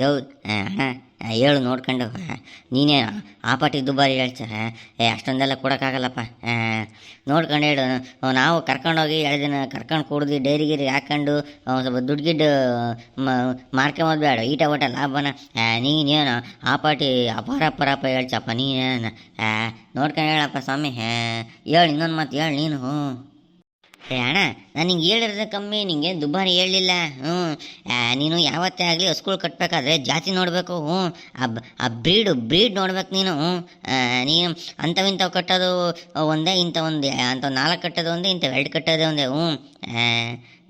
ಯೋ ಆ, ಹೇಳು ನೋಡ್ಕೊಂಡು. ನೀನೇ ಆ ಪಾಟಿ ದುಬಾರಿ ಹೇಳ್ಸ ಏ ಅಷ್ಟೊಂದೆಲ್ಲ ಕೊಡೋಕ್ಕಾಗಲ್ಲಪ್ಪ. ನೋಡ್ಕೊಂಡು ಹೇಳು. ನಾವು ಕರ್ಕೊಂಡೋಗಿ ಎರಡು ದಿನ ಕರ್ಕೊಂಡು ಕುಡ್ದು ಡೈರಿ ಗಿರಿ ಹಾಕ್ಕೊಂಡು ಸ್ವಲ್ಪ ದುಡ್ಡು ಗಿಡ್ಡು ಮಾರ್ಕೊಂಬೋದು ಬೇಡ. ಈಟ ಒಟ ಲಾಭನ. ನೀನೇನು ಆ ಪಾಟಿ ಅಪಾರ ಅಪರಪ್ಪ ಹೇಳ್ಸಪ್ಪ ನೀನೇನು? ನೋಡ್ಕೊಂಡು ಹೇಳಪ್ಪ ಸ್ವಾಮಿ. ಹೇಳು ಇನ್ನೊಂದು ಮಾತು ಹೇಳು ನೀನು. ಏ ಅಣ್ಣ, ನಾನು ನಿಂಗೆ ಹೇಳಿರೋದು ಕಮ್ಮಿ, ನಿಂಗೆ ದುಬಾರಿ ಹೇಳಲಿಲ್ಲ. ಹ್ಞೂ ನೀನು ಯಾವತ್ತೇ ಆಗಲಿ ಹಸ್ಗಳು ಕಟ್ಟಬೇಕಾದ್ರೆ ಜಾತಿ ನೋಡಬೇಕು ಹ್ಞೂ ಆ ಬ್ರೀಡು ಬ್ರೀಡ್ ನೋಡ್ಬೇಕು ನೀನು ಹ್ಞೂ ನೀನು ಅಂಥವಿಂಥವು ಕಟ್ಟೋದು ಒಂದೇ ಇಂಥ ಒಂದು ಅಂಥವು ನಾಲ್ಕು ಕಟ್ಟೋದು ಒಂದೇ, ಇಂಥವು ಎರಡು ಕಟ್ಟೋದೇ ಒಂದೇ ಹ್ಞೂ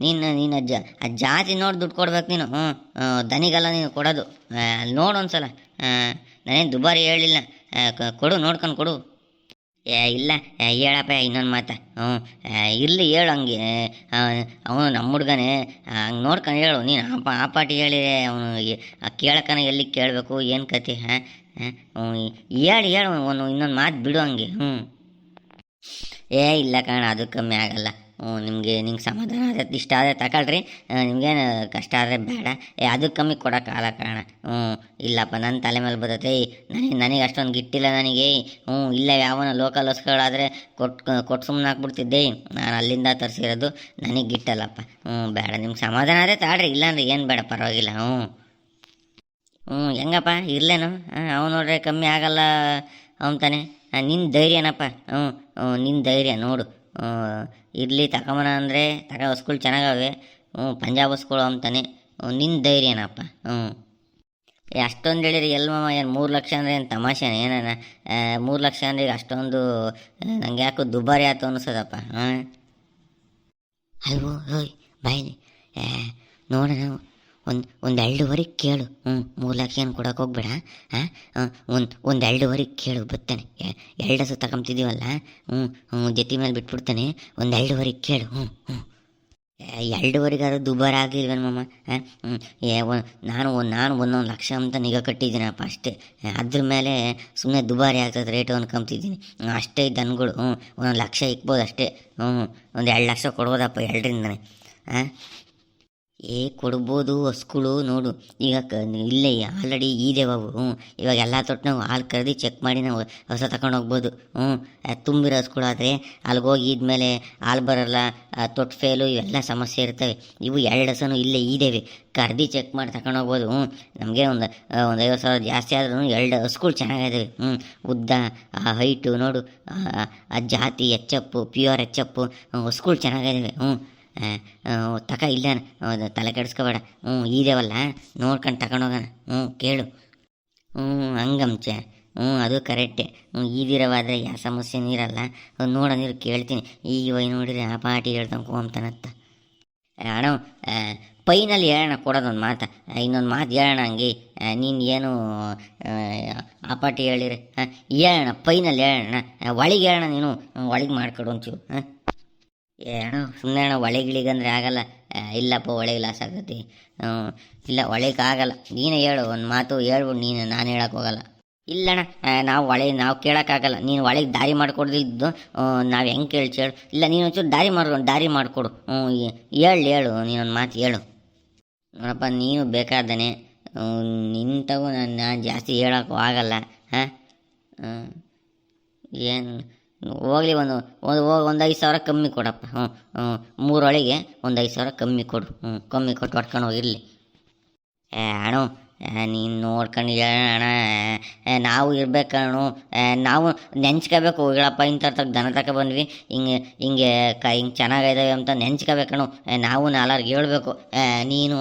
ನೀನು ನೀನು ಜ, ಆ ಜಾತಿ ನೋಡಿ ದುಡ್ಡು ಕೊಡ್ಬೇಕು ನೀನು ಹ್ಞೂ ದನಿಗೆಲ್ಲ ನೀನು ಕೊಡೋದು ನೋಡು ಒಂದ್ಸಲ ಸಲ ನಾನೇನು ದುಬಾರಿ ಹೇಳಿಲ್ಲ ಕೊಡು, ನೋಡ್ಕೊಂಡು ಕೊಡು. ಏ, ಇಲ್ಲ. ಹೇಳಪ್ಪ, ಇನ್ನೊಂದು ಮಾತು. ಹ್ಞೂ. ಇಲ್ಲಿ ಹೇಳು ಹಂಗೆ. ಅವನು ನಮ್ಮ ಹುಡ್ಗನೇ. ಹಂಗೆ ನೋಡ್ಕೊಂಡು ಹೇಳು. ನೀನು ಆ ಪಾ, ಆ ಪಾಟಿ ಹೇಳಿದೆ ಅವನು ಕೇಳಕನ ಎಲ್ಲಿ ಕೇಳಬೇಕು, ಏನು ಕತೆ, ಹಾಂ? ಹೇಳಿ, ಹೇಳು. ಒಂದು, ಇನ್ನೊಂದು ಮಾತು ಬಿಡು ಹಂಗೆ. ಹ್ಞೂ. ಏ, ಇಲ್ಲ ಕಣ, ಅದು ಕಮ್ಮಿ ಆಗಲ್ಲ. ನಿಮಗೆ ನಿಮ್ಗೆ ಸಮಾಧಾನ ಆದರೆ ಇಷ್ಟ ಆದರೆ ತಗೊಳ್ರಿ. ನಿಮಗೇನು ಕಷ್ಟ ಆದರೆ ಬೇಡ. ಏ, ಅದು ಕಮ್ಮಿ ಕೊಡೋಕ್ಕಾಗಲ್ಲ ಕಾರಣ ಹ್ಞೂ, ಇಲ್ಲಪ್ಪ ನನ್ನ ತಲೆ ಮೇಲೆ ಬರ್ತೈತೆ ನನಗೆ ನನಗೆ ಅಷ್ಟೊಂದು ಗಿಟ್ಟಿಲ್ಲ ನನಗೆ. ಹ್ಞೂ, ಇಲ್ಲ ಯಾವನ ಲೋಕಲ್ ಹೊಸ್ಗಳಾದರೆ ಕೊಟ್ಟು ಕೊಟ್ಟು ಸುಮ್ಮನೆ ಹಾಕ್ಬಿಡ್ತಿದ್ದೆ. ನಾನು ಅಲ್ಲಿಂದ ತರಿಸಿರೋದು ನನಗೆ ಗಿಟ್ಟಲ್ಲಪ್ಪ. ಹ್ಞೂ, ಬೇಡ, ನಿಮ್ಗೆ ಸಮಾಧಾನ ಆದರೆ ತಾಳ್ರಿ ಇಲ್ಲಾಂದ್ರೆ ಏನು ಬೇಡ, ಪರವಾಗಿಲ್ಲ. ಹ್ಞೂ. ಹ್ಞೂ, ಹೆಂಗಪ್ಪ, ಇರಲೇನು? ಅವ್ನು ನೋಡ್ರೆ ಕಮ್ಮಿ ಆಗಲ್ಲ ಅವ್ನು ತಾನೆ. ನಿನ್ನ ಧೈರ್ಯನಪ್ಪ. ಹ್ಞೂ ನಿನ್ನ ಧೈರ್ಯ ನೋಡು. ಇರಲಿ ತಗೊಂಬನ ಅಂದರೆ ತಗ ಹೊಸ್ಗಳು ಚೆನ್ನಾಗವೆ ಹ್ಞೂ ಪಂಜಾಬ್ ಹೊಸ್ಗಳು ಅಂತಾನೆ. ನಿನ್ನ ಧೈರ್ಯನಪ್ಪ ಹ್ಞೂ ಅಷ್ಟೊಂದು ಹೇಳಿರಿ ಎಲ್ಮಮ್ಮ ಏನು ಮೂರು ಲಕ್ಷ ಅಂದರೆ ಏನು ತಮಾಷೆನ, ಏನಾನ? ಮೂರು ಲಕ್ಷ ಅಂದರೆ ಈಗ ಅಷ್ಟೊಂದು ನಂಗೆ ಯಾಕೋ ದುಬಾರಿ ಆಯ್ತು ಅನಿಸೋದಪ್ಪ ಹಾಂ ಅಲ್ವೋ ಹೋಯ್ ಬಾಯ್ ನೋಡೋಣ ಒಂದು ಒಂದು ಎರಡುವರೆಗೆ ಕೇಳು. ಹ್ಞೂ ಮೂರು ಲಕ್ಷ ಏನು ಕೊಡೋಕೆ ಹೋಗ್ಬೇಡ. ಹಾಂ ಒಂದು ಒಂದು ಎರಡೂವರೆಗೆ ಕೇಳು ಬರ್ತೇನೆ ಎರಡು ಹಸು ತಗೊಂತಿದ್ದೀವಲ್ಲ ಹ್ಞೂ ಹ್ಞೂ ಜೊತೆ ಮೇಲೆ ಬಿಟ್ಬಿಡ್ತಾನೆ. ಒಂದು ಎರಡೂವರೆಗೆ ಕೇಳು. ಹ್ಞೂ ಹ್ಞೂ ಎರಡುವರೆಗಾದ್ರೂ ದುಬಾರಿ ಆಗಿಲ್ವೇನು ಮಮ್ಮ ಹಾಂ ಹ್ಞೂ ಏ ನಾನು ನಾನು ಒಂದೊಂದು ಲಕ್ಷ ಅಂತ ನಿಗಾ ಕಟ್ಟಿದ್ದೀನಪ್ಪ ಅಷ್ಟೇ. ಅದ್ರ ಮೇಲೆ ಸುಮ್ಮನೆ ದುಬಾರಿ ಆಗ್ತದೆ ರೇಟು ಅನ್ಕೊಂತಿದ್ದೀನಿ ಅಷ್ಟೇ ದನಗಳು ಹ್ಞೂ ಒಂದೊಂದು ಲಕ್ಷ ಇಕ್ಬೋದು ಅಷ್ಟೇ. ಹ್ಞೂ ಒಂದು ಎರಡು ಲಕ್ಷ ಕೊಡ್ಬೋದಪ್ಪ ಎರಡರಿಂದನೇ ಹಾಂ ಏ ಕೊಡ್ಬೋದು ಹಸ್ಗಳು ನೋಡು. ಈಗ ಕ ಇಲ್ಲೇ ಆಲ್ರೆಡಿ ಈದೇವವು ಹ್ಞೂ ಇವಾಗ ಎಲ್ಲ ತೊಟ್ಟು ನಾವು ಹಾಲು ಕರೆದು ಚೆಕ್ ಮಾಡಿ ನಾವು ಹೊಸ ತಗೊಂಡು ಹೋಗ್ಬೋದು. ಹ್ಞೂ ತುಂಬಿರೋ ಹಸ್ಗಳಾದರೆ ಅಲ್ಲಿಗೆ ಹೋಗಿ ಇದ್ಮೇಲೆ ಹಾಲು ಬರಲ್ಲ ತೊಟ್ಟು ಫೇಲು ಇವೆಲ್ಲ ಸಮಸ್ಯೆ ಇರ್ತವೆ. ಇವು ಎರಡು ಹಸನು ಇಲ್ಲೇ ಈದೇವೆ ಕರ್ದು ಚೆಕ್ ಮಾಡಿ ತಗೊಂಡು ಹೋಗ್ಬೋದು. ಹ್ಞೂ ನಮಗೆ ಒಂದು ಒಂದು ಐವತ್ತು ಸಾವಿರ ಜಾಸ್ತಿ ಆದ್ರೂ ಎರಡು ಹಸ್ಗಳು ಚೆನ್ನಾಗಿದ್ದಾವೆ ಹ್ಞೂ ಉದ್ದ ಆ ಹೈಟು ನೋಡು. ಆ, ಜಾತಿ ಎಚ್ಚಪ್ಪು ಪ್ಯೂರ್ ಎಚ್ಚಪ್ಪು ಹಸ್ಗಳು ಚೆನ್ನಾಗಿದ್ದಾವೆ ಹ್ಞೂ ತಕ ಇಲ್ಲ ತಲೆ ಕೆಡಿಸ್ಕೋಬೇಡ. ಹ್ಞೂ ಈದೇವಲ್ಲ ನೋಡ್ಕೊಂಡು ತಗೊಂಡೋಗೋಣ ಹ್ಞೂ ಕೇಳು. ಹ್ಞೂ ಹಂಗಂಚೆ. ಹ್ಞೂ ಅದು ಕರೆಕ್ಟೇ. ಹ್ಞೂ ಈದಿರವಾದರೆ ಯಾವ ಸಮಸ್ಯೆನೂ ಇರಲ್ಲ ಅವ್ನು ನೋಡ ನೀರು ಕೇಳ್ತೀನಿ. ಈಗ ವೈ ನೋಡಿದ್ರೆ ಆ ಪಾಟಿ ಹೇಳ್ದಂಗೆ ಹೋಗ್ತಾನತ್ತ ಅಣ್ಣ ಪೈನಲ್ಲಿ ಹೇಳೋಣ ಕೊಡೋದೊಂದು ಮಾತು. ಇನ್ನೊಂದು ಮಾತು ಹೇಳೋಣ ಹಂಗೆ. ನೀನು ಏನು ಆ, ಆ ಪಾಟಿ ಹೇಳಿರಿ ಹಾಂ ಹೇಳೋಣ ಪೈನಲ್ಲಿ ಹೇಳೋಣ ಒಳಗೆ ಹೇಳೋಣ ನೀನು. ಒಳಗೆ ಮಾಡ್ಕೊಡು ಅಂತೀವಿ ಹಾಂ? ಏನೋ ಸುಮ್ಮನೆ ಅಣ್ಣ ಒಳಗಿಳಿಗಂದ್ರೆ ಆಗಲ್ಲ. ಇಲ್ಲಪ್ಪ ಒಳಗೆ ಲಾಸ್ ಆಗತ್ತೆ ಇಲ್ಲ ಒಳಗೆ ಆಗಲ್ಲ. ನೀನೇ ಹೇಳು, ಒಂದು ಮಾತು ಹೇಳ್ಬಿಡು ನೀನು, ನಾನು ಹೇಳಕ್ಕೆ ಹೋಗಲ್ಲ. ಇಲ್ಲಣ್ಣ ನಾವು ಒಳಗೆ ನಾವು ಕೇಳೋಕ್ಕಾಗಲ್ಲ ನೀನು ಒಳಗೆ ದಾರಿ ಮಾಡಿಕೊಡ್ದಿದ್ದು ನಾವು ಹೆಂಗೆ ಕೇಳ್ತಿ ಹೇಳು. ಇಲ್ಲ, ನೀನು ಒಂಚೂರು ದಾರಿ ಮಾಡ್ಕೊಂಡು ದಾರಿ ಮಾಡಿಕೊಡು. ಹೇಳು ಹೇಳು ನೀನೊಂದು ಮಾತು ಹೇಳು. ನೋಡಪ್ಪ, ನೀನು ಬೇಕಾದನೆ ನಿಂತಗೂ ನಾನು ನಾನು ಜಾಸ್ತಿ ಹೇಳೋಕ್ಕೂ ಆಗಲ್ಲ. ಹಾಂ? ಏನು ಹೋಗ್ಲಿ ಒಂದು ಒಂದು ಒಂದು ಐದು ಸಾವಿರ ಕಮ್ಮಿ ಕೊಡಪ್ಪ. ಹ್ಞೂ ಹ್ಞೂ, ಮೂರೊಳಗೆ ಒಂದು ಐದು ಸಾವಿರ ಕಮ್ಮಿ ಕೊಡು. ಹ್ಞೂ, ಕಮ್ಮಿ ಕೊಟ್ಟು ಹೊಡ್ಕೊಂಡು ಹೋಗಿರಲಿ ಏ, ಅಣ್ಣು ನೀನು ನೋಡ್ಕೊಂಡು ಅಣ್ಣ? ನಾವು ಇರ್ಬೇಕಣ್ಣು ನಾವು ನೆಂಚ್ಕೋಬೇಕು ಹೋಗಿಳಪ್ಪ ಇಂಥ ದನ ತಕ ಬಂದ್ವಿ. ಹಿಂಗೆ ಹಿಂಗೆ ಕ, ಹಿಂಗೆ ಚೆನ್ನಾಗಿದ್ದಾವೆ ಅಂತ ನೆಂಚ್ಕೋಬೇಕಣ್ಣು ನಾವು ನಾಲ್ಕು ಹೇಳಬೇಕು. ನೀನು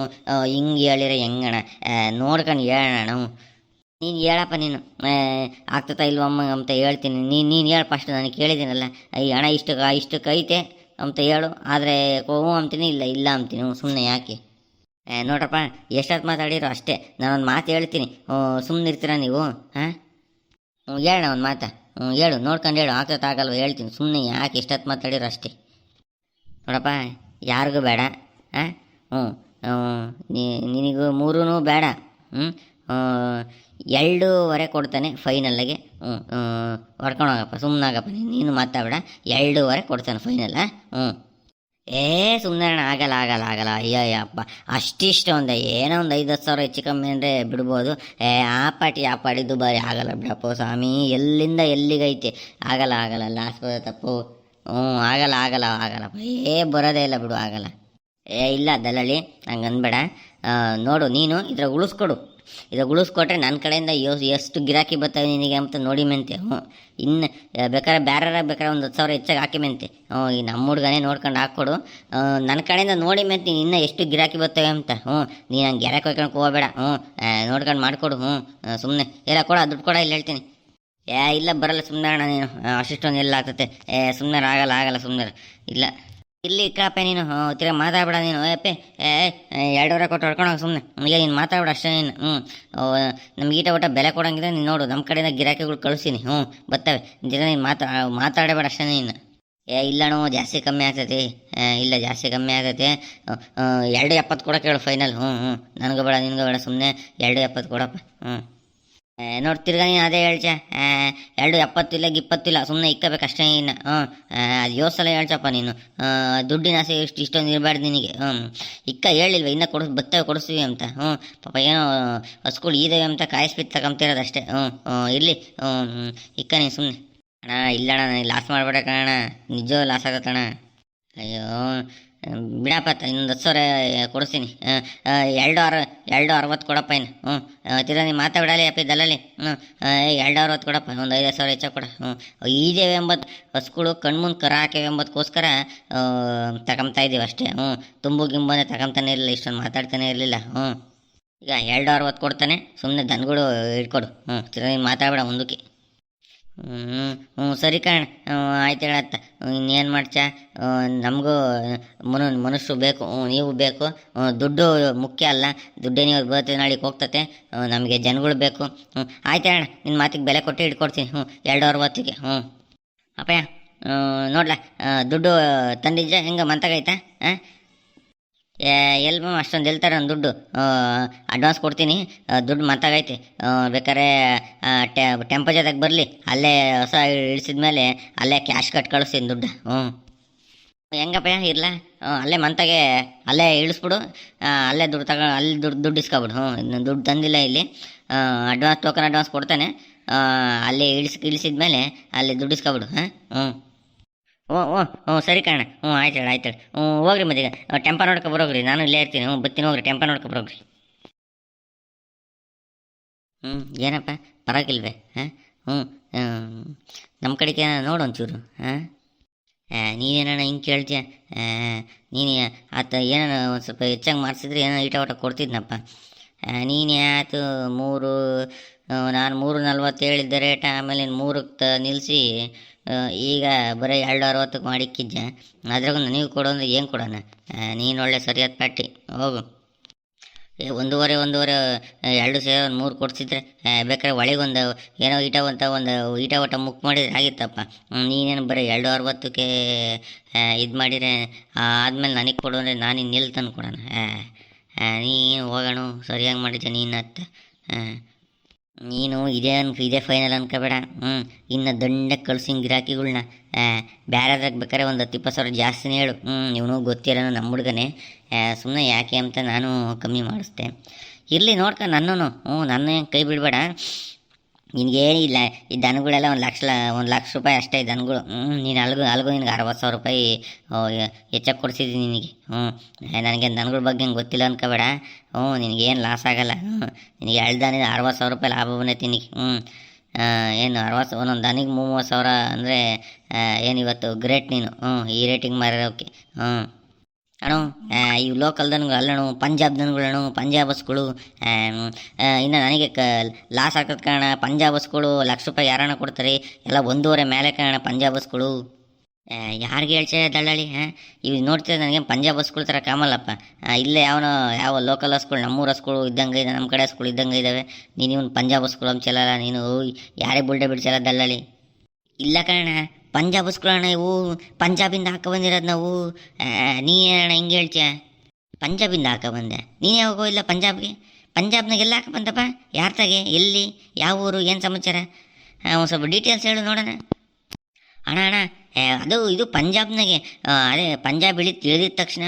ಹಿಂಗೆ ಹೇಳಿದ್ರೆ ಹೆಂಗಣ್ಣ? ನೋಡ್ಕೊಂಡು ಹೇಳೋಣ ನೀನು ಹೇಳಪ್ಪ ನೀನು. ಆಗ್ತತಾ ಇಲ್ವಮ್ಮ ಅಂತ ಹೇಳ್ತೀನಿ. ನೀನು ನೀನು ಹೇಳು ಫಸ್ಟ್ ನಾನು ಕೇಳಿದ್ದೀನಲ್ಲ. ಈ ಹಣ ಇಷ್ಟಕ್ಕೆ ಇಷ್ಟಕ್ಕೆ ಐತೆ ಅಂತ ಹೇಳು. ಆದರೆ ಹ್ಞೂ ಅಂತೀನಿ, ಇಲ್ಲ ಇಲ್ಲ ಅಂತೀನಿ. ಸುಮ್ಮನೆ ಯಾಕೆ? ನೋಡ್ರಪ್ಪ ಎಷ್ಟೊತ್ತು ಮಾತಾಡಿರೋ ಅಷ್ಟೇ. ನಾನೊಂದು ಮಾತು ಹೇಳ್ತೀನಿ. ಸುಮ್ಮನೆ ಇರ್ತೀರಾ ನೀವು? ಹಾಂ? ಹ್ಞೂ ಹೇಳೋಣ ಒಂದು ಮಾತಾ. ಹ್ಞೂ ಹೇಳು, ನೋಡ್ಕೊಂಡು ಹೇಳು. ಆಗ್ತತಾ ಆಗಲ್ವ ಹೇಳ್ತೀನಿ. ಸುಮ್ಮನೆ ಯಾಕೆ ಎಷ್ಟೊತ್ತು ಮಾತಾಡಿರೋ ಅಷ್ಟೇ. ನೋಡಪ್ಪ ಯಾರಿಗೂ ಬೇಡ. ಹಾಂ? ಹ್ಞೂ ನಿನಗೂ ಮೂರೂ ಬೇಡ. ಹ್ಞೂ ಎರಡೂವರೆ ಕೊಡ್ತಾನೆ ಫೈನಲ್ಗೆ. ಹ್ಞೂ ಹೊಡ್ಕೊಂಡು ಹೋಗಪ್ಪ ಸುಮ್ಮನಾಗಪ್ಪ ನೀನು ಮಾತಾಡ ಎರಡೂವರೆ ಕೊಡ್ತಾನೆ ಫೈನಲ್ ಹ್ಞೂ ಏ ಸುಮ್ಮನೆ ಆಗಲ್ಲ ಆಗಲ್ಲ ಆಗಲ್ಲ. ಅಯ್ಯೋ ಅಪ್ಪ. ಅಷ್ಟಿಷ್ಟ ಒಂದು, ಏನೋ ಒಂದು ಐದು ಹತ್ತು ಸಾವಿರ ಹೆಚ್ಚು ಕಮ್ಮಿ ಅಂದರೆ ಬಿಡ್ಬೋದು. ಏ, ಆ ಪಾಟಿ ಆ ಪಾಟಿ ದುಬಾರಿ ಆಗಲ್ಲ ಬಿಡಪ್ಪ ಸ್ವಾಮಿ. ಎಲ್ಲಿಂದ ಎಲ್ಲಿಗೈತೆ? ಆಗಲ್ಲ ಆಗಲ್ಲ. ಲಾಸ್ಟ್ ಬರೋ ತಪ್ಪು. ಹ್ಞೂ ಆಗಲ್ಲ ಆಗಲ್ಲ, ಆಗಲ್ಲಪ್ಪ. ಏ, ಬರೋದೇ ಇಲ್ಲ ಬಿಡು, ಆಗಲ್ಲ. ಏ, ಇಲ್ಲ ದಲ್ಲಾಳಿ ಹಂಗನ್ಬೇಡ ನೋಡು, ನೀನು ಇದ್ರಾಗ ಉಳಿಸ್ಕೊಡು. ಇದ್ರಾಗ ಉಳಿಸ್ಕೊಟ್ರೆ ನನ್ನ ಕಡೆಯಿಂದ ಯೋ ಎಷ್ಟು ಗಿರಾಕಿ ಬರ್ತವೆ ನಿನಗೆ ಅಂತ ನೋಡಿ ಮೆಂತೆ. ಹ್ಞೂ ಇನ್ನು ಬೇಕಾದ್ರೆ ಬೇರೆ ಬೇಕಾದ್ರೆ ಒಂದು ಹತ್ತು ಸಾವಿರ ಹೆಚ್ಚಾಗಿ ಹಾಕಿ ಮೆಂತೆ. ಹ್ಞೂ ಈ ನಮ್ಮ ಹುಡುಗನೇ ನೋಡ್ಕೊಂಡು ಹಾಕ್ಕೊಡು. ನನ್ನ ಕಡೆಯಿಂದ ನೋಡಿ ಮೆಂತೆ ನೀನು ಇನ್ನೂ ಎಷ್ಟು ಗಿರಾಕಿ ಬರ್ತವೆ ಅಂತ. ಹ್ಞೂ ನೀನು ಹಂಗೆ ಗೆರೆ ಕೊಯ್ಕೊಂಡು ಹೋಗಬೇಡ. ಹ್ಞೂ ನೋಡ್ಕೊಂಡು ಮಾಡಿಕೊಡು. ಹ್ಞೂ ಸುಮ್ಮನೆ ಎಲ್ಲ ಕೊಡ ದುಡ್ಡು ಕೊಡ, ಇಲ್ಲಿ ಹೇಳ್ತೀನಿ. ಏ, ಇಲ್ಲ, ಬರಲ್ಲ ಸುಮ್ಮನೆ ಅಣ್ಣ ನೀನು. ಅಷ್ಟಿಷ್ಟೊಂದು ಎಲ್ಲ ಆಗ್ತತೆ? ಏ ಸುಮ್ಮನೆ ಆಗಲ್ಲ ಆಗಲ್ಲ ಸುಮ್ಮನೆ ಇಲ್ಲ. ಇಲ್ಲಿ ಇಕ್ಕಪ್ಪ ನೀನು. ತಿರ್ಗ ಮಾತಾಡ್ಬೇಡ ನೀನು. ಏಪೆ ಏ ಎರಡೂವರೆ ಕೊಟ್ಟು ಹೊಡ್ಕೊಂಡು ಸುಮ್ಮನೆ ಈಗ ನೀನು ಮಾತಾಡ್ಬೇಡ ಅಷ್ಟೇ ನೀನು. ಹ್ಞೂ ನಮ್ಗೆ ಈಟ ಊಟ ಬೆಲೆ ಕೊಡೋಂಗಿದ್ರೆ ನೀನು ನೋಡು ನಮ್ಮ ಕಡೆಯಿಂದ ಗಿರಾಕಿಗಳು ಕಳಿಸ್ತೀನಿ. ಹ್ಞೂ ಬರ್ತವೆ. ದಿನ ನೀನು ಮಾತಾ, ಮಾತಾಡಬೇಡ ಅಷ್ಟೇ ನೀನು. ಏ, ಇಲ್ಲ ನೋವು ಜಾಸ್ತಿ ಕಮ್ಮಿ ಆಗ್ತೈತಿ. ಇಲ್ಲ, ಜಾಸ್ತಿ ಕಮ್ಮಿ ಆಗ್ತೈತಿ. ಎರಡು ಎಪ್ಪತ್ತು ಕೊಡೋಕೆ ಹೇಳು, ಫೈನಲ್. ಹ್ಞೂ ಹ್ಞೂ ನನಗೂ ಬೇಡ, ನಿನಗೂ ಬೇಡ ಸುಮ್ಮನೆ ಎರಡು ಎಪ್ಪತ್ತು ಕೊಡಪ್ಪ. ಹ್ಞೂ ನೋಡಿ ತಿರ್ಗಾ ನೀನು ಅದೇ ಹೇಳ್ಚ. ಎರಡು ಎಪ್ಪತ್ತಿಲ್ಲ ಇಪ್ಪತ್ತಿಲ್ಲ ಸುಮ್ಮನೆ ಇಕ್ಕಬೇಕು ಅಷ್ಟೇ ಇನ್ನು. ಹ್ಞೂ ಅದು ಏಳು ಸಲ ಹೇಳ್ಚಪ್ಪ ನೀನು. ದುಡ್ಡಿನ ಆಸೆ ಇಷ್ಟು ಇಷ್ಟೊಂದು ಇರಬಾರ್ದು ನಿನಗೆ. ಹ್ಞೂ ಇಕ್ಕ ಹೇಳಿಲ್ವ, ಇನ್ನೂ ಕೊಡಿಸ್, ಬತ್ತವೆ ಕೊಡಿಸ್ತೀವಿ ಅಂತ. ಹ್ಞೂ ಪಾಪ ಏನೋ ಹಸ್ಗಳು ಇದಾವೆ ಅಂತ ಕಾಯಿಸ್ಬಿಟ್ಟು ತಗೊಂತಿರೋದು ಅಷ್ಟೇ. ಹ್ಞೂ ಇರಲಿ. ಹ್ಞೂ ಇಕ್ಕ ನೀನು ಸುಮ್ಮನೆ ಅಣ್ಣ, ಇಲ್ಲಣ್ಣ ನೀನು ಲಾಸ್ ಮಾಡಬೇಡ ಕಣ ನಿಜವೂ ಲಾಸ್ ಆಗತ್ತಣ್ಣ. ಅಯ್ಯೋ ಬಿಡಪ್ಪ ಇನ್ನೊಂದು ಹತ್ತು ಸಾವಿರ ಕೊಡಿಸ್ತೀನಿ. ಎರಡು ಅರ ಎರಡು ಅರವತ್ತು ಕೊಡಪ್ಪ ಇನ್ನು. ಹ್ಞೂ ತಿರ್ಗ ನೀನು ಮಾತಾಡಲಿ ಅಪ್ಪ ದಲ್ಲಲ್ಲಿ ಹ್ಞೂ ಎರಡು ಅರವತ್ತು ಕೊಡಪ್ಪ ಒಂದು ಐದು ಸಾವಿರ ಹೆಚ್ಚಾಗಿ ಕೊಡ. ಹ್ಞೂ ಇದೇವೆ ಎಂಬತ್ತು ಹಸುಗಳು ಕಣ್ಮುಂದೆ ಕರ ಹಾಕೇವೆ ಎಂಬತ್ಕೋಸ್ಕರ ಆ, ತಗೊಂತಾ ಇದ್ದೀವಿ ಅಷ್ಟೇ. ಹ್ಞೂ ತುಂಬು ಗಿಂಬನೆ ತಗೊಂತಾನೆ ಇರಲಿಲ್ಲ ಇಷ್ಟೊಂದು ಮಾತಾಡ್ತಾನೆ ಇರಲಿಲ್ಲ. ಹ್ಞೂ ಈಗ ಎರಡು ಅರವತ್ತು ಕೊಡ್ತಾನೆ ಸುಮ್ಮನೆ ದನಗಳು ಇಟ್ಕೊಡು ಹ್ಞೂ ತಿರ್ಗ ನೀನು ಮಾತಾಡಬೇಡ ಮುಂದಕ್ಕೆ. ಹ್ಞೂ ಹ್ಞೂ ಸರಿ ಕಣ. ಆಯ್ತು ಹೇಳತ್ತ ಇನ್ನೇನು ಮಾಡ್ಚ ನಮಗೂ ಮನು ಮನುಷ್ಯರು ಬೇಕು. ನೀವು ಬೇಕು. ದುಡ್ಡು ಮುಖ್ಯ ಅಲ್ಲ. ದುಡ್ಡೇ ನೀವು ಬರ್ತದೆ ನಾಳೆಗೆ ಹೋಗ್ತತೆ. ನಮಗೆ ಜನಗಳು ಬೇಕು. ಹ್ಞೂ ಆಯ್ತು ಹೇಳ ನಿನ್ನ ಮಾತಿಗೆ ಬೆಲೆ ಕೊಟ್ಟು ಇಟ್ಕೊಡ್ತೀನಿ ಹ್ಞೂ ಎರಡು ಹೊತ್ತಿಗೆ. ಹ್ಞೂ ಅಪ್ಪಯ್ಯ ನೋಡ್ಲ ದುಡ್ಡು ತಂದಿದ್ದೆ ಹೆಂಗೆ ಮಂತಾಗೈತಾ ಹಾಂ? ಎಲ್ಲಿ ಅಷ್ಟೊಂದು ಹೇಳ್ತಾರೆ ನಾನು ದುಡ್ಡು. ಅಡ್ವಾನ್ಸ್ ಕೊಡ್ತೀನಿ. ದುಡ್ಡು ಮತ್ತಾಗೈತೆ ಬೇಕಾದ್ರೆ ಟೆಂಪೋ ಜೊತೆಗೆ ಬರಲಿ. ಅಲ್ಲೇ ಹೊಸ ಇಳಿಸಿದ ಮೇಲೆ ಅಲ್ಲೇ ಕ್ಯಾಶ್ ಕಟ್ ಕಳಿಸ್ತೀನಿ ದುಡ್ಡು. ಹ್ಞೂ ಹೆಂಗಪ್ಪ ಹ್ಞೂ ಅಲ್ಲೇ ಮಂತಾಗೆ ಅಲ್ಲೇ ಇಳಿಸ್ಬಿಡು. ಅಲ್ಲೇ ದುಡ್ಡು ತಗೊಂಡು ಅಲ್ಲಿ ದುಡ್ಡು ದುಡ್ಡು ಇಸ್ಕೊಬಿಡು. ಹ್ಞೂ ದುಡ್ಡು ತಂದಿಲ್ಲ ಇಲ್ಲಿ. ಅಡ್ವಾನ್ಸ್ ಟೋಕನ್ ಅಡ್ವಾನ್ಸ್ ಕೊಡ್ತಾನೆ. ಅಲ್ಲಿ ಅಲ್ಲೇ ಇಳಿಸ್, ಇಳಿಸಿದ ಮೇಲೆ ಅಲ್ಲಿ ದುಡ್ಡು ಇಸ್ಕೊಬಿಡು. ಹಾಂ? ಹ್ಞೂ ಓ ಓ ಸರಿ ಕಣ. ಹ್ಞೂ, ಆಯ್ತು ಹೇಳಿ ಆಯ್ತು ಹೇಳಿ. ಹ್ಞೂ, ಹೋಗ್ರಿ ಮತ್ತೀಗ ಟೆಂಪ ನೋಡ್ಕೊ ಬರೋಗ್ರಿ, ನಾನು ಇಲ್ಲೇ ಇರ್ತೀನಿ. ಹ್ಞೂ, ಬರ್ತೀನಿ, ಹೋಗ್ರಿ, ಟೆಂಪ ನೋಡ್ಕೊ ಬರೋಗ್ರಿ. ಹ್ಞೂ ಏನಪ್ಪ? ಪರವಾಗಿಲ್ವೇ? ಹಾಂ? ಹ್ಞೂ ನಮ್ಮ ಕಡೆಗೆ ನೋಡು ಒಂಚೂರು, ಹಾಂ? ನೀನೇನಣ್ಣ ಹಿಂಗೆ ಕೇಳ್ತೀಯ? ನೀನು ಆತ ಏನೋ ಒಂದು ಸ್ವಲ್ಪ ಹೆಚ್ಚಾಗಿ ಮಾಡಿಸಿದ್ರೆ ಏನೋ ಈಟ ಊಟ ಕೊಡ್ತಿದ್ನಪ್ಪ. ನೀನು ಯಾತು ಮೂರು, ನಾನು ಮೂರು ನಲ್ವತ್ತು ಹೇಳಿದ್ದ ರೇಟ್ ಆಮೇಲೆ ಮೂರಕ್ಕೆ ನಿಲ್ಲಿಸಿ ಈಗ ಬರೀ ಎರಡು ಅರವತ್ತಕ್ಕೆ ಮಾಡಿಕ್ಕಿದ್ದೆ ಅದ್ರಾಗ ನನಗೆ ಕೊಡು ಅಂದ್ರೆ ಏನು ಕೊಡೋಣ? ನೀನು ಒಳ್ಳೆ ಸರಿಯಾದ ಪ್ಯಾಟಿ ಹೋಗು. ಒಂದೂವರೆ ಒಂದೂವರೆ ಎರಡು ಸೇರಿ ಒಂದು ಮೂರು ಕೊಡಿಸಿದ್ರೆ ಬೇಕಾದ್ರೆ ಒಳಗೆ ಒಂದು ಏನೋ ಈಟ ಅಂತ ಒಂದು ಈಟ ಊಟ ಮುಕ್ ಮಾಡಿದ್ರೆ ಆಗಿತ್ತಪ್ಪ. ನೀನೇನು ಬರೀ ಎರಡು ಅರವತ್ತಕ್ಕೆ ಇದು ಮಾಡಿದರೆ ಆದಮೇಲೆ ನನಗೆ ಕೊಡು ಅಂದರೆ ನಾನು ಎಲ್ಲಿ ತಂದು ಕೊಡೋಣ ನೀನು ಹೋಗೋಣ. ಸರಿಯಾಗಿ ಮಾಡಿದ್ದೆ ನೀನು ಅತ್ತ? ನೀನು ಇದೇ ಅನ್ಕ ಇದೇ ಫೈನಲ್ ಅನ್ಕೋಬೇಡ. ಹ್ಞೂ ಇನ್ನು ದಂಡ ಕಳ್ಸಿನ ಗಿರಾಕಿಗಳ್ನ ಬೇರೆದ್ರಾಗ ಬೇಕಾದ್ರೆ ಒಂದು ಹತ್ತು ಇಪ್ಪತ್ತು ಸಾವಿರ ಜಾಸ್ತಿನೇ ಹೇಳು. ಹ್ಞೂ ಇವನು ಗೊತ್ತಿರೋನು ನಮ್ಮ ಹುಡುಗನೇ. ಸುಮ್ಮನೆ ಯಾಕೆ ಅಂತ ನಾನು ಕಮ್ಮಿ ಮಾಡಿಸ್ದೆ ಇರಲಿ ನೋಡ್ಕ ನನ್ನೂ ಹ್ಞೂ ನನ್ನ ಕೈ ಬಿಡಬೇಡ. ನಿನಗೇನಿಲ್ಲ ಈ ದನಗಳೆಲ್ಲ ಒಂದು ಲಕ್ಷ ಒಂದು ಲಕ್ಷ ರೂಪಾಯಿ ಅಷ್ಟೇ ದನಗಳು. ಹ್ಞೂ ನೀನು ಅಲ್ಗು ಅಲ್ಗು ನಿನಗೆ ಅರವತ್ತು ಸಾವಿರ ರೂಪಾಯಿ ಹೆಚ್ಚಾಗಿ ಕೊಡ್ಸಿದ್ದೀನಿ ನಿನಗೆ. ಹ್ಞೂ ನನಗೆ ದನಗಳ ಬಗ್ಗೆ ಹಂಗೆ ಗೊತ್ತಿಲ್ಲ ಅನ್ಕೋಬೇಡ. ಹ್ಞೂ ನಿನಗೇನು ಲಾಸ್ ಆಗಲ್ಲ. ಹ್ಞೂ ನಿನಗೆ ಎರಡು ದನಿದ ಅರವತ್ತು ಸಾವಿರ ರೂಪಾಯಿ ಲಾಭ ಬಂದೈತಿ ನಿನಗೆ. ಹ್ಞೂ ಏನು ಅರವತ್ತು ಒಂದೊಂದು ದನಿಗೆ ಮೂವತ್ತು ಸಾವಿರ ಅಂದರೆ ಏನು ಇವತ್ತು, ಗ್ರೇಟ್ ನೀನು. ಹ್ಞೂ ಈ ರೇಟಿಂಗ್ ಮಾರೋಕೆ ಹ್ಞೂ ಅಣ್ಣ ಈ ಲೋಕಲ್ ದನಗಳು ಪಂಜಾಬ್ ದನಗಳು ಪಂಜಾಬ್ ಬಸ್ಗಳು ಇನ್ನು ನನಗೆ ಕ ಲಾಸ್ ಆಗ್ತದೆ ಕಾರಣ ಪಂಜಾಬ್ ಬಸ್ಗಳು ಲಕ್ಷ ರೂಪಾಯಿ ಯಾರಣ್ಣ ಕೊಡ್ತಾರೆ, ಎಲ್ಲ ಒಂದೂವರೆ ಮೇಲೆ ಕಾರಣ ಪಂಜಾಬ್ ಬಸ್ಗಳು. ಯಾರಿಗೆ ಹೇಳ್ಚೆ ದಳ್ಳಾಳಿ ಹಾಂ? ಇವು ನೋಡ್ತಿದ್ರೆ ನನಗೆ ಪಂಜಾಬ್ ಬಸ್ಗಳು ಥರ ಕಾಮಲ್ಲಪ್ಪ. ಇಲ್ಲೇ ಯಾವನೋ, ಯಾವ ಲೋಕಲ್ ಹಸ್ಗಳು ನಮ್ಮೂರು ಹಸ್ಗಳು ಇದ್ದಂಗೆ ಇದೆ ನಮ್ಮ ಕಡೆ ಹಸ್ಗಳು ಇದ್ದಂಗೆ ಇದ್ದಾವೆ ನೀನು ಇವ್ನು ಪಂಜಾಬ್ ಹಸ್ಗಳು ಅಂಚಲ್ಲ ನೀನು ಯಾರೇ ಬುಲ್ಡೆ ಬಿಡ್ಸಲ್ಲ ದಳ್ಳಾಳಿ ಇಲ್ಲ ಕಣ ಪಂಜಾಬ್ ಅಣ್ಣ, ಇವು ಪಂಜಾಬಿಂದ ಹಾಕ ಬಂದಿರೋದು ನಾವು ನೀ ನೀನೇನಣ್ಣ ಹಿಂಗೆ ಹೇಳ್ತೀಯ? ಪಂಜಾಬಿಂದ ಹಾಕ ಬಂದೆ. ನೀನು ಯಾವಾಗ ಹೋಗಿಲ್ಲ ಪಂಜಾಬ್ಗೆ? ಪಂಜಾಬ್ನಾಗ ಎಲ್ಲ ಹಾಕ ಬಂದಪ್ಪ? ಯಾರ ತಾಗೆ? ಎಲ್ಲಿ? ಯಾವ ಊರು? ಏನು ಸಮಾಚಾರ? ಒಂದು ಸ್ವಲ್ಪ ಡೀಟೇಲ್ಸ್ ಹೇಳು ನೋಡೋಣ. ಅಣ್ಣ ಅಣ್ಣ ಅದು ಇದು ಪಂಜಾಬ್ನಾಗೆ ಅದೇ ಪಂಜಾಬ್ ಇಳಿ ತಿಳಿದಿದ ತಕ್ಷಣ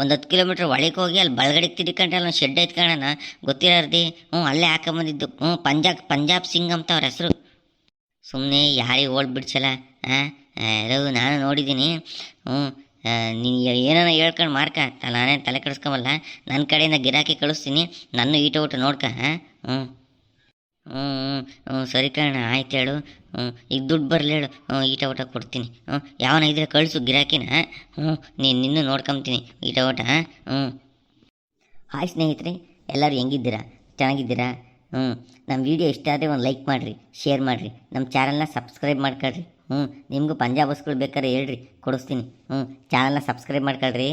ಒಂದು ಹತ್ತು ಕಿಲೋಮೀಟ್ರ್ ಒಳಗೆ ಹೋಗಿ ಅಲ್ಲಿ ಬಲಗಡೆಗೆ ತಿರ್ಕೊಂಡ್ರೆ ಅಲ್ಲಿ ಶೆಡ್ ಶೆಡ್ ಕಾಣೋಣ ಗೊತ್ತಿರೋರ್ದಿ ಹ್ಞೂ ಅಲ್ಲೇ ಹಾಕೊಂಬಂದಿದ್ದು ಹ್ಞೂ ಪಂಜಾಬ್ ಪಂಜಾಬ್ ಸಿಂಗ್ ಅಂತ ಅವ್ರ ಹೆಸರು. ಸುಮ್ಮನೆ ಯಾರಿಗೆ ಓಡ್ ಬಿಡ್ಸಲ್ಲ ಅದು ನಾನು ನೋಡಿದ್ದೀನಿ. ಹ್ಞೂ ನೀನು ಏನಾರ ಹೇಳ್ಕೊಂಡು ಮಾರ್ಕ. ನಾನೇ ತಲೆ ಕೆಡಿಸ್ಕೊಂಬಲ್ಲ. ನನ್ನ ಕಡೆಯಿಂದ ಗಿರಾಕಿ ಕಳಿಸ್ತೀನಿ. ನನ್ನ ಈಟ ಊಟ ನೋಡ್ಕ ಹಾಂ ಹ್ಞೂ. ಹ್ಞೂ ಹ್ಞೂ ಹ್ಞೂ, ಸರಿ ಕಣ ಆಯ್ತು ಹೇಳು. ಹ್ಞೂ, ಈಗ ದುಡ್ಡು ಬರಲಿ ಹೇಳು. ಹ್ಞೂ, ಈಟ ಊಟ ಕೊಡ್ತೀನಿ. ಹ್ಞೂ, ಯಾವನ ಇದ್ರೆ ಕಳಿಸು ಗಿರಾಕಿನ ಹ್ಞೂ, ನೀನು ನಿನ್ನೂ ನೋಡ್ಕೊಂತೀನಿ, ಈಟ ಊಟ ಹ್ಞೂ. ಹಾಯ್ ಸ್ನೇಹಿತರೆ, ಎಲ್ಲರೂ ಹೆಂಗಿದ್ದೀರಾ? ಚೆನ್ನಾಗಿದ್ದೀರಾ? ಹ್ಞೂ, ನಮ್ಮ ವಿಡಿಯೋ ಇಷ್ಟ ಆದರೆ ಒಂದು ಲೈಕ್ ಮಾಡಿರಿ, ಶೇರ್ ಮಾಡಿರಿ. ನಮ್ಮ ಚಾನಲ್ನ ಸಬ್ಸ್ಕ್ರೈಬ್ ಮಾಡ್ಕೊಳ್ರಿ. ಹ್ಞೂ ನಿಮಗೂ ಪಂಜಾಬ್ ಬಸ್ಗಳು ಬೇಕಾದ್ರೆ ಹೇಳ್ರಿ ಕೊಡಿಸ್ತೀನಿ. ಹ್ಞೂ ಚಾನಲ್ನ ಸಬ್ಸ್ಕ್ರೈಬ್ ಮಾಡ್ಕೊಳ್ರಿ.